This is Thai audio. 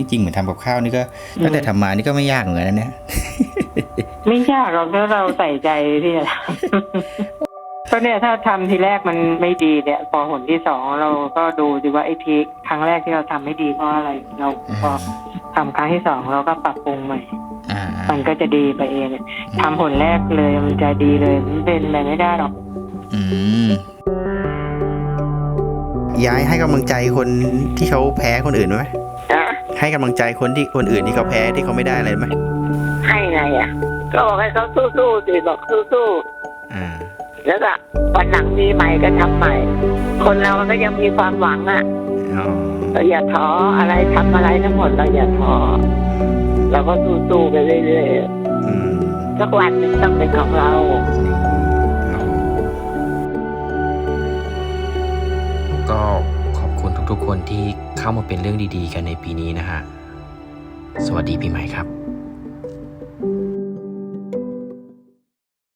นี่จริงเหมือนทำกับข้าวนี่ก็ตั้งแต่ทำมานี่ก็ไม่ยากเหมือนกันนะเนี่ยไม่ยากหรอกถ้าเราใส่ใจที่จะทำก็เนี่ยถ้าทำทีแรกมันไม่ดีเนี่ยพอหนที่สองเราก็ดูดีว่าไอ้ทีครั้งแรกที่เราทำไม่ดีเพราะอะไรเราพอทำครั้งที่สองเราก็ปรับปรุงใหม่อ่ามันก็จะดีไปเองทำผลแรกเลยมันจะดีเลยมันเป็นไปไม่ได้หรอกอืมย้ายให้กำลังใจคนที่เขาแพ้คนอื่นไหม ให้กำลังใจคนที่คนอื่นที่เขาแพ้ที่เขาไม่ได้อะไรไหมให้ไงอะ ก็บอกให้เขาสู้ๆสิบอกสู้อ่าๆแล้วก็วันหลังมีใหม่ก็ทำใหม่ คนเรามันก็ยังมีความหวังอะอ๋อเราอย่าท้ออะไรทำอะไรทั้งหมดเราอย่าท้อเราก็สู้ๆไปเรื่อยอืมๆสักวันหนึ่งต้องเป็นของเรา ก็ขอบคุณ ทุกๆ คนที่เข้ามาเป็นเรื่องดีๆ กันในปีนี้นะฮะ สวัสดีปีใหม่ครับ